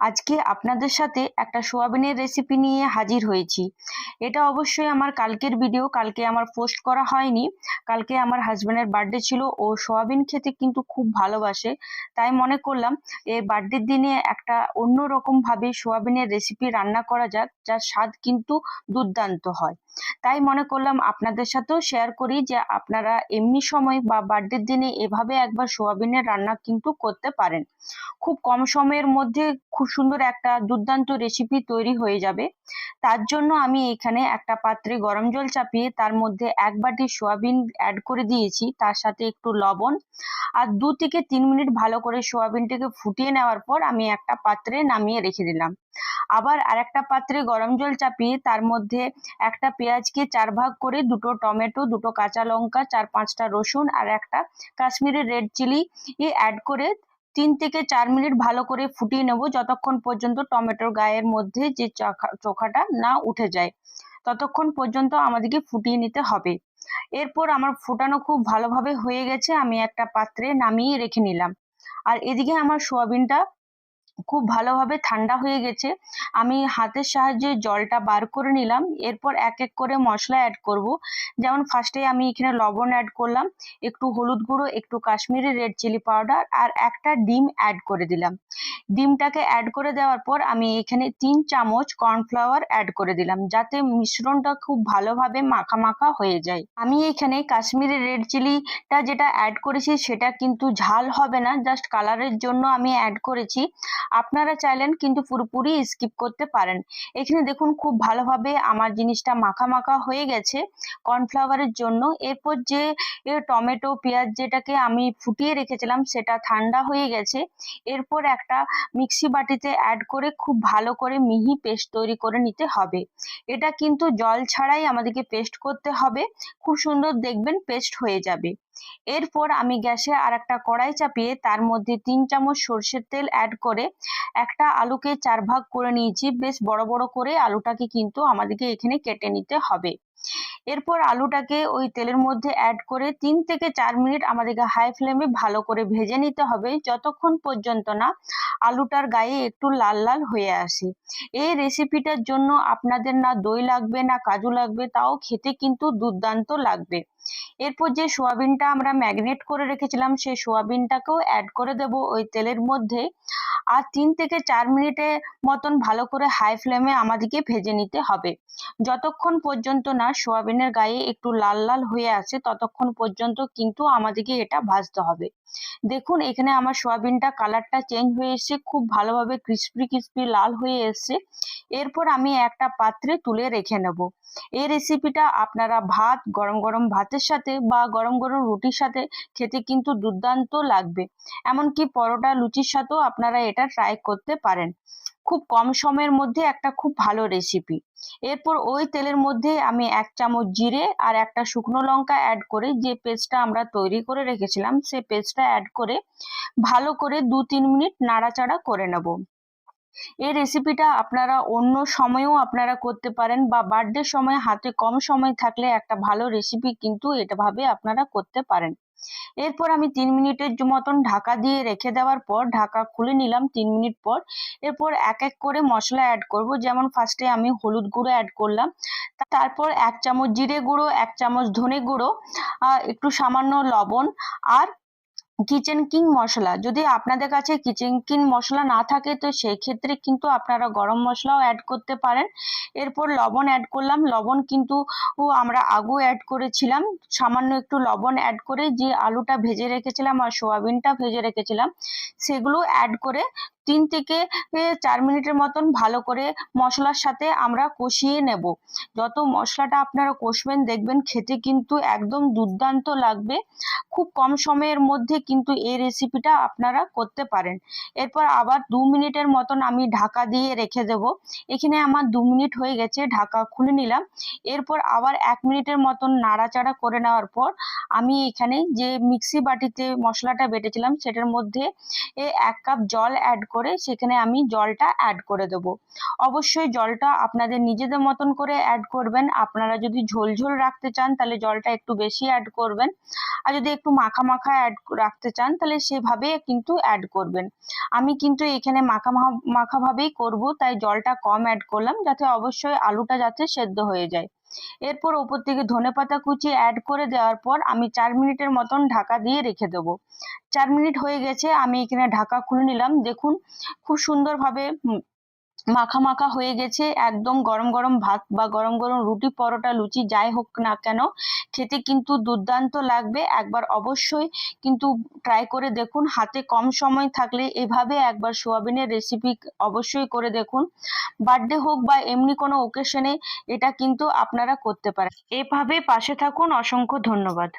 আজকে আপনাদের সাথে একটা সোয়াবিনের রেসিপি নিয়ে হাজির হয়েছি। এটা অবশ্যই আমার কালকের ভিডিও কালকে আমার পোস্ট করা হয়নি। কালকে আমার হাজব্যান্ডের বার্থডে ছিল, ও সোয়াবিন খেতে কিন্তু খুব ভালোবাসে। তাই মনে করলাম এই বার্থডের দিনে একটা অন্য রকমভাবে সোয়াবিনের রেসিপি রান্না করা যাক, যার স্বাদ কিন্তু দুর্দান্ত হয়। তাই মনে করলাম আপনাদের সাথেও শেয়ার করি যে আপনারা এমনি সময় বা বার্থডের দিনে এভাবে একবার সোয়াবিনের রান্না কিন্তু করতে পারেন। খুব কম সময়ের মধ্যে খুব সুন্দর একটা দুর্দান্ত রেসিপি তৈরি হয়ে যাবে। তার জন্য আমি এখানে একটা পাত্রে গরম জল চাপিয়ে তার মধ্যে এক বাটি সোয়াবিন অ্যাড করে দিয়েছি। তার সাথে একটু লবণ আর দু থেকে তিন মিনিট ভালো করে সোয়াবিনটাকে ফুটিয়ে নেওয়ার পর আমি একটা পাত্রে নামিয়ে রেখে দিলাম। আবার আরেকটা পাত্রে গরম জল চাপিয়ে তার মধ্যে একটা পেঁয়াজকে চার ভাগ করে দুটো টমেটো, দুটো কাঁচা লঙ্কা, চার পাঁচটা রসুন আর একটা কাশ্মীরি রেড চিলি অ্যাড করে তিন থেকে চার মিনিট ভালো করে ফুটিয়ে নেব যতক্ষণ পর্যন্ত টমেটোর গায়ের মধ্যে যে চোখাটা না উঠে যায়। ততক্ষণ পর্যন্ত আমাদেরকে ফুটিয়ে নিতে হবে। এরপর আমার ফুটানো খুব ভালোভাবে হয়ে গেছে, আমি একটা পাত্রে নামিয়ে রেখে নিলাম। আর এদিকে আমার সোয়াবিনটা খুব ভালোভাবে ঠান্ডা হয়ে গেছে। আমি হাতের সাহায্যে জলটা বার করে নিলাম। এরপর এক এক করে মশলা অ্যাড করব। যেমন ফার্স্টে আমি এখানে লবণ অ্যাড করলাম, একটু হলুদ গুঁড়ো, একটু কাশ্মীরি রেড চিলি পাউডার আর একটা ডিম অ্যাড করে দিলাম। ডিমটাকে অ্যাড করে দেওয়ার পর আমি এখানে তিন চামচ কর্নফ্লাওয়ার অ্যাড করে দিলাম, যাতে মিশ্রণটা খুব ভালোভাবে মাখা মাখা হয়ে যায়। আমি এখানে কাশ্মীরি রেড চিলিটা যেটা অ্যাড করেছি সেটা কিন্তু ঝাল হবে না জাস্ট কালারের জন্য আমি অ্যাড করেছি। আপনারা চাইলেন কিন্তু পুরোপুরি স্কিপ করতে পারেন। এখানে দেখুন খুব ভালোভাবে আমার জিনিসটা মাখা মাখা হয়ে গেছে কর্নফ্লাওয়ারের জন্য। এরপর যে টমেটো, পেঁয়াজ যেটাকে আমি ফুটিয়ে রেখেছিলাম সেটা ঠান্ডা হয়ে গেছে। এরপর একটা মিক্সি বাটিতে অ্যাড করে খুব ভালো করে মিহি পেস্ট তৈরি করে নিতে হবে। এটা কিন্তু জল ছাড়াই আমাদেরকে পেস্ট করতে হবে। খুব সুন্দর দেখবেন পেস্ট হয়ে যাবে। এরপর আমি গ্যাসে আর একটা কড়াই চাপিয়ে তার মধ্যে তিন চামচ সর্ষের তেল অ্যাড করে একটা আলুকে চার ভাগ করে নিয়েছি। বেশ বড় বড় করে আলুটাকে কিন্তু আমাদেরকে এখানে কেটে নিতে হবে। এরপর আলুটাকে ওই তেলের মধ্যে অ্যাড করে তিন থেকে চার মিনিট আমাদেরকে হাই ফ্লেমে ভালো করে ভেজে নিতে হবে। যতক্ষণ পর্যন্ত না আলুটার গায়ে একটু লাল লাল হয়ে আসে। এই রেসিপিটার জন্য আপনাদের না দই লাগবে, না কাজু লাগবে, তাও খেতে কিন্তু দুর্দান্ত লাগবে। এরপর যে সোয়াবিনটা আমরা ম্যাগনেট করে রেখেছিলাম, সেই সোয়াবিনটাকেও অ্যাড করে দেব ওই তেলের মধ্যে। আর তিন থেকে চার মিনিটের মতন ভালো করে হাই ফ্লেমে আমাদেরকে ভেজে নিতে হবে। যতক্ষণ পর্যন্ত না সোয়াবিনের গায়ে একটু লাল লাল হয়ে আছে, ততক্ষণ পর্যন্ত কিন্তু আমাদেরকে এটা ভাজতে হবে। দেখুন, এখানে আমার সোয়াবিনটা কালারটা চেঞ্জ হয়ে এসছে, খুব ভালোভাবে ক্রিস্পি ক্রিস্পি লাল হয়ে এসছে। এরপর আমি একটা পাত্রে তুলে রেখে নেব। এই রেসিপিটা আপনারা ভাত, গরম গরম ভাতের সাথে বা গরম গরম রুটির সাথে খেতে কিন্তু দুর্দান্ত লাগবে। এমনকি পরোটা, লুচির সাথেও আপনারা এটা ট্রাই করতে পারেন। খুব কম সময়ের মধ্যে একটা খুব ভালো রেসিপি এরপর ওই তেলের মধ্যে আমি এক চামচ জিরে আর একটা শুকনো লঙ্কা অ্যাড করে যে পেস্টটা আমরা তৈরি করে রেখেছিলাম, সে পেস্টটা অ্যাড করে ভালো করে দু তিন মিনিট নাড়াচাড়া করে নেব। এই রেসিপিটা আপনারা অন্য সময়েও আপনারা করতে পারেন বা বার্থডের সময় হাতে কম সময় থাকলে একটা ভালো রেসিপি কিন্তু এটাভাবে আপনারা করতে পারেন। এরপর আমি তিন মিনিটের মতন ঢাকা দিয়ে রেখে দেওয়ার পর ঢাকা খুলে নিলাম তিন মিনিট পর। এরপর এক এক করে মশলা অ্যাড করব। যেমন ফার্স্টে আমি হলুদ গুঁড়ো অ্যাড করলাম। তারপর এক চামচ জিরে গুঁড়ো, এক চামচ ধনে গুঁড়ো একটু সামান্য লবণ আর কিচেন কিং মশলা। যদি আপনাদের কাছে কিচেন কিং মশলা না থাকে, তো সেই ক্ষেত্রে কিন্তু আপনারা গরম মশলাও অ্যাড করতে পারেন। এরপর লবণ অ্যাড করলাম। লবণ কিন্তু আমরা আগু অ্যাড করেছিলাম। সামান্য একটু লবণ অ্যাড করে যে আলুটা ভেজে রেখেছিলাম আর সোয়াবিনটা ভেজে রেখেছিলাম, সেগুলো অ্যাড করে তিন থেকে চার মিনিটের মতন ভালো করে মশলার সাথে আমরা কষিয়ে নেব। যত মশলাটা আপনারা কষবেন, দেখবেন খেতে কিন্তু একদম দুর্দান্ত লাগবে। খুব কম সময়ের মধ্যে কিন্তু এই রেসিপিটা আপনারা করতে পারেন। এরপর আবার দু মিনিটের মতন আমি ঢাকা দিয়ে রেখে দেব। এখানে আমার দু মিনিট হয়ে গেছে, ঢাকা খুলে নিলাম। এরপর আবার এক মিনিটের মতন নাড়াচাড়া করে নেওয়ার পর আমি এখানে যে মিক্সি বাটিতে মশলাটা বেটেছিলাম, সেটার মধ্যে, এ, এক কাপ জল অ্যাড করে করে সেখানে আমি জলটা অ্যাড করে দেবো। অবশ্যই জলটা আপনাদের নিজেদের মতন করে অ্যাড করবেন। আপনারা যদি ঝোল ঝোল রাখতে চান তাহলে জলটা একটু বেশি অ্যাড করবেন। আর যদি একটু মাখা মাখা অ্যাড রাখতে চান তাহলে সেভাবে কিন্তু অ্যাড করবেন। আমি কিন্তু এখানে মাখা মাখাভাবেই করব, তাই জলটা কম অ্যাড করলাম যাতে অবশ্যই আলুটা যাতে সেদ্ধ হয়ে যায়। এরপর ওপর থেকে ধনে পাতা কুচি অ্যাড করে দেওয়ার পর আমি চার মিনিটের মতন ঢাকা দিয়ে রেখে দেব। চার মিনিট হয়ে গেছে, আমি এখানে ঢাকা খুলে নিলাম। দেখুন, খুব সুন্দরভাবে মাখা মাখা হয়ে গেছে, একদম গরম গরম ভাত বা গরম গরম রুটি, পরোটা, লুচি, যাই হোক না কেন, খেতে কিন্তু দুর্দান্ত লাগবে। একবার অবশ্যই কিন্তু ট্রাই করে দেখুন, হাতে কম সময় থাকলে এভাবে একবার সোয়াবিনের রেসিপি অবশ্যই করে দেখুন। বার্থডে হোক বা এমনি কোনো ওকেশনে এটা কিন্তু আপনারা করতে পারেন। এভাবে পাশে থাকুন, অসংখ্য ধন্যবাদ।